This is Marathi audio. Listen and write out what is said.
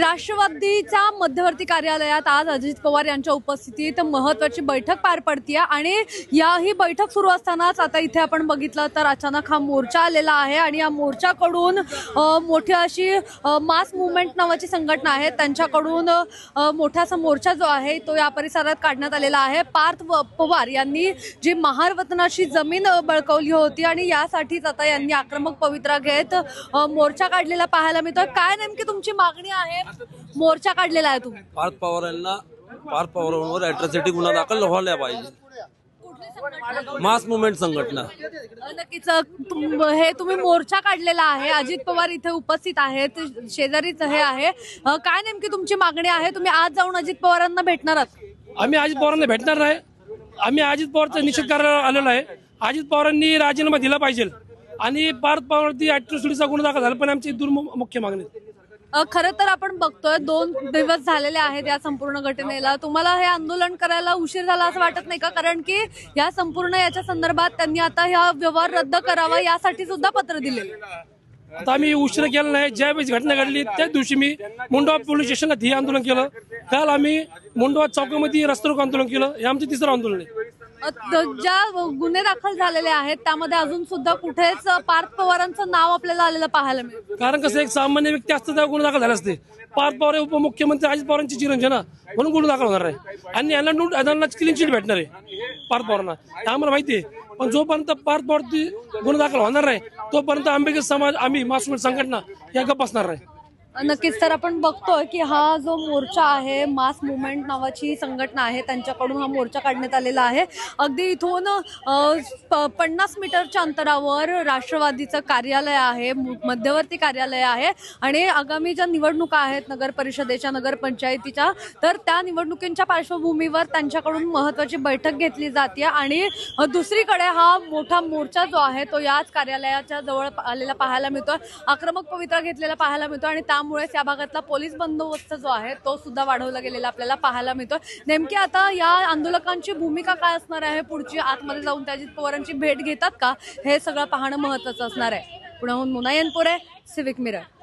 राष्ट्रवादीच्या मध्यवर्ती कार्यालयात आज अजित पवार यांच्या उपस्थितीत महत्वाची बैठक पार पडतीये आणि या ही बैठक सुरू असतानाच आता इथे आपण बघितलं तर अचानक हा मोर्चा आलेला आहे आणि या मोर्चाकडून मोठी अशी मास मुवमेंट नावाची संघटना आहे. त्यांच्याकडून मोठा असा मोर्चा जो आहे तो या परिसरात काढण्यात आलेला आहे. पार्थ व- पवार यांनी जी महारवतनाची जमीन बळकवली होती आणि यासाठीच आता यांनी आक्रमक पवित्रा घेत मोर्चा काढलेला पाहायला मिळतोय. काय नेमकी तुमची मागणी आहे? मोर्चा काढलेला आहे तुम्ही. पार्थ पवार यांना पार्थ पवारांवर अॅट्रॉसिटी गुन्हा दाखल व्हायला पाहिजे. मास मुवमेंट संघटना. नक्कीच तुम- हे तुम्ही मोर्चा काढलेला आहे. अजित पवार इथे उपस्थित आहेत. शेजारीच हे आहे. अ, काय नेमकी तुमची मागणी आहे? तुम्ही आज जाऊन अजित पवारांना भेटणार आहात. आम्ही अजित पवारांना भेटणार नाही. आम्ही अजित पवारचा निषेध करायला आलेलो आहे. अजित पवारांनी राजीनामा दिला पाहिजे. आणि पार्थ पवारवरती अॅट्रॉसिटीचा गुन्हा दाखल झाला पण आमची दूर मुख्य मागणी आहे. खर खरं तर आपण बघतोय दोन दिवस झालेले आहेत या संपूर्ण घटनेला. तुम्हाला हे आंदोलन करायला उशीर झाला असं वाटत नाही का? कारण की या संपूर्ण याच्या संदर्भात त्यांनी आता हा व्यवहार रद्द करावा यासाठी सुद्धा पत्र दिले. आता आम्ही उशीर केला नाही. ज्यावेळेस घटना घडली त्याच दिवशी मी मुंडवा पोलीस स्टेशनला हे आंदोलन केलं. काल आम्ही मुंडवा चौकामध्ये रस्त्यारोको आंदोलन केलं. हे आमचं तिसरं आंदोलन आहे. ज्या गुन्हे दाखल झालेले आहेत त्यामध्ये अजून सुद्धा कुठेच पार्थ पवारांचं नाव आपल्याला आलेलं पाहायला मिळेल कारण कसं एक सामान्य व्यक्ती असतं त्या गुन्हे दाखल झाले असते. पार्थ पवार हे उपमुख्यमंत्री अजित पवारांची चिरंजीव ना म्हणून गुन्हा दाखल होणार आहे. आणि यांना नोट यांना क्लीन चिट भेटणार आहे पार्थ पवारांना. आम्हाला माहिती आहे. पण जोपर्यंत पार्थ पवारची गुन्हा दाखल होणार नाही तोपर्यंत आंबेडकर समाज आम्ही मासूळ संघटना या गप्प असणार आहे नक्कीच तर आपण बघतोय की हा जो मोर्चा आहे मास मुवमेंट नावाची संघटना आहे त्यांच्याकडून हा मोर्चा काढण्यात आलेला आहे. अगदी इथून प- पन्नास मीटरच्या अंतरावर राष्ट्रवादीचं कार्यालय आहे मध्यवर्ती कार्यालय आहे आणि आगामी ज्या निवडणुका आहेत नगर परिषदेच्या नगर पंचायतीच्या तर त्या निवडणुकींच्या पार्श्वभूमीवर त्यांच्याकडून महत्वाची बैठक घेतली जाते आणि दुसरीकडे हा मोठा मोर्चा जो आहे तो याच कार्यालयाच्या जवळ आलेला पाहायला मिळतोय. आक्रमक पवित्रा घेतलेला पाहायला मिळतो आणि त्यामुळेच या भागातला पोलीस बंदोबस्त जो आहे तो सुद्धा वाढवला गेलेला आपल्याला पाहायला मिळतो नेमकी आता या आंदोलकांची भूमिका काय असणार आहे? पुढची आतमध्ये जाऊन त्या अजित पवारांची भेट घेतात का? हे सगळं पाहणं महत्वाचं असणार आहे. पुण्याहून मुनायनपुरे सिविक मिरर